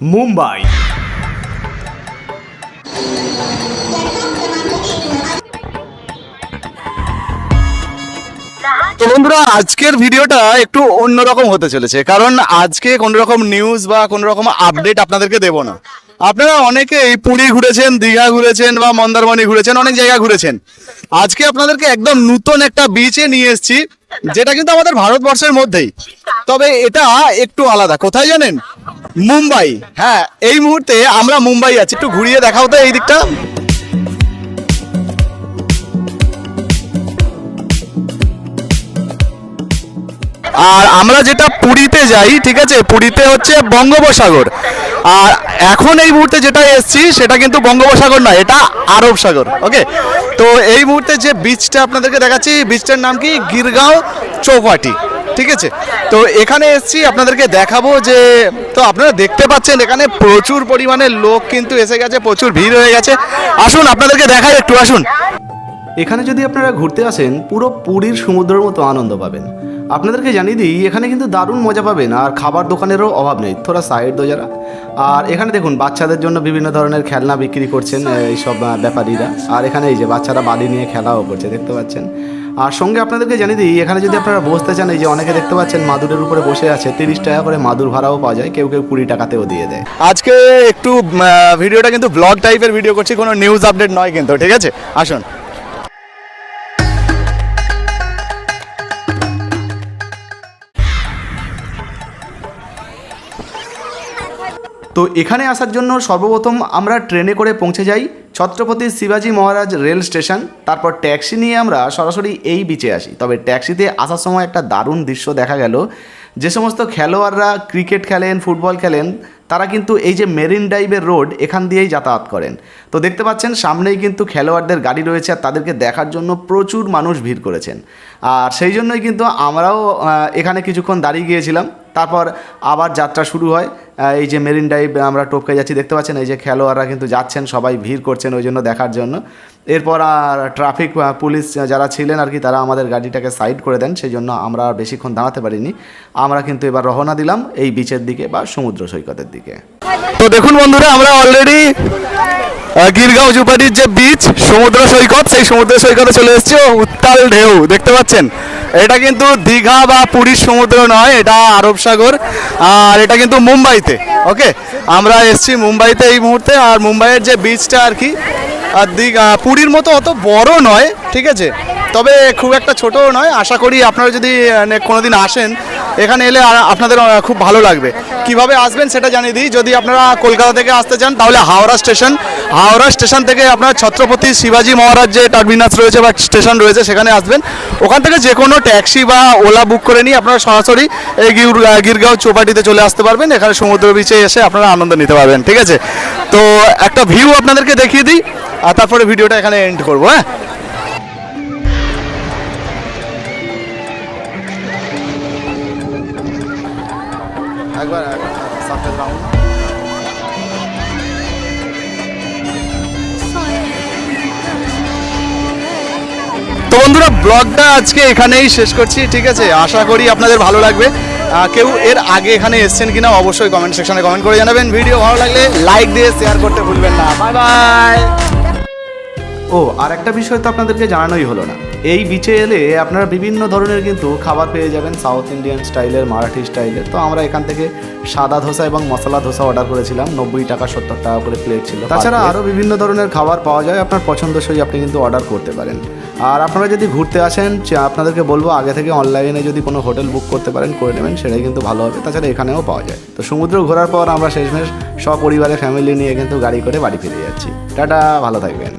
মুম্বাই। বন্ধুরা, আজকের ভিডিওটা একটু অন্যরকম হতে চলেছে, কারণ আজকে কোনো রকম নিউজ বা কোনো রকম আপডেট আপনাদেরকে দেব না। আপনারা অনেকেই পুরী ঘুরেছেন, দীঘা ঘুরেছেন বা মন্দারমণি ঘুরেছেন, অনেক জায়গা ঘুরেছেন। আজকে আপনাদেরকে একদম নতুন একটা বিচে নিয়ে এসেছি, যেটা কিন্তু আমাদের ভারতবর্ষের মধ্যেই। তবে এটা একটু আলাদা। কোথায় জানেন? মুম্বাই। হ্যাঁ এই মুহূর্তে আমরা মুম্বাই আছি। একটু ঘুরিয়ে দেখাও তো এই দিকটা। আর আমরা যেটা পুরীতে যাই, ঠিক আছে? পুরীতে হচ্ছে বঙ্গোপসাগর। আর এখন এই মুহূর্তে যেটা এসছি, সেটা কিন্তু বঙ্গোপসাগর নয়, এটা আরব সাগর ওকে তো এই মুহূর্তে যে বিচটা আপনাদেরকে দেখাচ্ছি বিচটার নাম কি? গিরগাঁও চৌপাটি, ঠিক আছে? তো এখানে এসছি, আপনাদেরকে দেখাবো যে, তো আপনারা দেখতে পাচ্ছেন, এখানে প্রচুর পরিমাণে লোক কিন্তু এসে গেছে, প্রচুর ভিড় হয়ে গেছে। আসুন, আপনাদেরকে দেখাই একটু, আসুন। এখানে যদি আপনারা ঘুরতে আসেন পুরো পুরীর সমুদ্রের মতো আনন্দ পাবেন। আপনাদেরকে জানিয়ে দিই এখানে কিন্তু দারুণ মজা পাবেন আর খাবার দোকানেরও অভাব নেই। থোড়া সাইড দো যারা। আর এখানে দেখুন বাচ্চাদের জন্য বিভিন্ন ধরনের খেলনা বিক্রি করছেন এইসব ব্যাপারীরা। আর এখানে এই যে বাচ্চারা বাড়ি নিয়ে খেলাও করছে দেখতে পাচ্ছেন। আর সঙ্গে আপনাদেরকে জানিয়ে দিই এখানে যদি আপনারা বসতে চান এই যে অনেকে দেখতে পাচ্ছেন মাদুরের উপরে বসে আছে তিরিশ টাকা করে মাদুর ভাড়াও পাওয়া যায় কেউ কেউ কুড়ি টাকাতেও দিয়ে দেয়। আজকে একটু ভিডিওটা কিন্তু ব্লগ টাইপের ভিডিও করছি কোনো নিউজ আপডেট নয় কিন্তু ঠিক আছে? আসুন। তো এখানে আসার জন্য সর্বপ্রথম আমরা ট্রেনে করে পৌঁছে যাই ছত্রপতি শিবাজি মহারাজ রেল স্টেশন। তারপর ট্যাক্সি নিয়ে আমরা সরাসরি এই বিচে আসি। তবে ট্যাক্সিতে আসার সময় একটা দারুণ দৃশ্য দেখা গেল। যে সমস্ত খেলোয়াড়রা ক্রিকেট খেলেন, ফুটবল খেলেন, তারা কিন্তু এই যে মেরিন ড্রাইভের রোড, এখান দিয়েই যাতায়াত করেন। তো দেখতে পাচ্ছেন, সামনেই কিন্তু খেলোয়াড়দের গাড়ি রয়েছে আর তাদেরকে দেখার জন্য প্রচুর মানুষ ভিড় করেছেন। আর সেই জন্যই কিন্তু আমরাও এখানে কিছুক্ষণ দাঁড়িয়ে গিয়েছিলাম। তারপর আবার যাত্রা শুরু হয়। এই যে মেরিন ড্রাইভ, আমরা টপকে যাচ্ছি, দেখতে পাচ্ছেন? এই যে খেলোয়াড়রা কিন্তু যাচ্ছেন, সবাই ভিড় করছেন ওই জন্য দেখার জন্য। এরপর আর ট্রাফিক পুলিশ যারা ছিলেন আর কি, তারা আমাদের গাড়িটাকে সাইড করে দেন। সেই জন্য আমরা আর বেশিক্ষণ দাঁড়াতে পারিনি। আমরা কিন্তু এবার রওনা দিলাম এই বিচের দিকে বা সমুদ্র সৈকতের দিকে। তো দেখুন বন্ধুরা, আমরা অলরেডি গিরগাঁও জুপাটির যে বিচ সমুদ্র সৈকত, সেই সমুদ্র সৈকতে চলে এসেছি। ও উত্তাল ঢেউ, দেখতে পাচ্ছেন? এটা কিন্তু দীঘা বা পুরীর সমুদ্র নয়, এটা আরব সাগর, আর এটা কিন্তু মুম্বাইতে, ওকে? আমরা এসছি মুম্বাইতে এই মুহূর্তে, আর মুম্বাইয়ের যে বিচটা আর কি, আর দীঘা পুরীর মতো অত বড় নয়, ঠিক আছে? তবে খুব একটা ছোটও নয়। আশা করি আপনারা যদি কোনো দিন আসেন, এখানে এলে আপনাদের খুব ভালো লাগবে। কীভাবে আসবেন সেটা জানিয়ে দিই। যদি আপনারা কলকাতা থেকে আসতে চান, তাহলে হাওড়া স্টেশন। হাওড়া স্টেশন থেকে আপনার ছত্রপতি শিবাজি মহারাজ যে টার্মিনাস রয়েছে বা স্টেশন রয়েছে, সেখানে আসবেন। ওখান থেকে যে কোনো ট্যাক্সি বা ওলা বুক করে নিয়ে আপনারা সরাসরি এই গির- গিরগাঁও চৌপাটিতে চলে আসতে পারবেন। এখানে সমুদ্র বিচে এসে আপনারা আনন্দ নিতে পারবেন, ঠিক আছে? তো একটা ভিউ আপনাদেরকে দেখিয়ে দিই, আর তারপরে ভিডিওটা এখানে এন্ড করব হ্যাঁ? একবার সাথে রাউন্ড। তো বন্ধুরা ব্লগটা আজকে এখানেই শেষ করছি ঠিক আছে? আশা করি আপনাদের ভালো লাগবে। কেউ এর আগে এখানে এসেছেন কিনা অবশ্যই কমেন্ট সেকশনে কমেন্ট করে জানাবেন। ভিডিও ভালো লাগলে লাইক দিয়ে শেয়ার করতে ভুলবেন না। বাই বাই ও আর একটা বিষয় তো আপনাদেরকে জানানোই হলো না। এই বিচে এলে আপনারা বিভিন্ন ধরনের কিন্তু খাবার পেয়ে যাবেন সাউথ ইন্ডিয়ান স্টাইলের মারাঠি স্টাইলের তো আমরা এখান থেকে সাদা ধোসা এবং মশলা ধোসা অর্ডার করেছিলাম। নব্বই টাকা সত্তর টাকা করে প্লেট ছিল। তাছাড়া আরও বিভিন্ন ধরনের খাবার পাওয়া যায়। আপনার পছন্দসই আপনি কিন্তু অর্ডার করতে পারেন। আর আপনারা যদি ঘুরতে আসেন আপনাদেরকে বলব আগে থেকে অনলাইনে যদি কোনো হোটেল বুক করতে পারেন করে নেবেন সেটাই কিন্তু ভালো হবে। তাছাড়া এখানেও পাওয়া যায়। তো সমুদ্র ঘোরার পর আমরা শেষমেশ সপরিবারে ফ্যামিলি নিয়ে কিন্তু গাড়ি করে বাড়ি ফিরে যাচ্ছি। টাটা ভালো থাকবেন।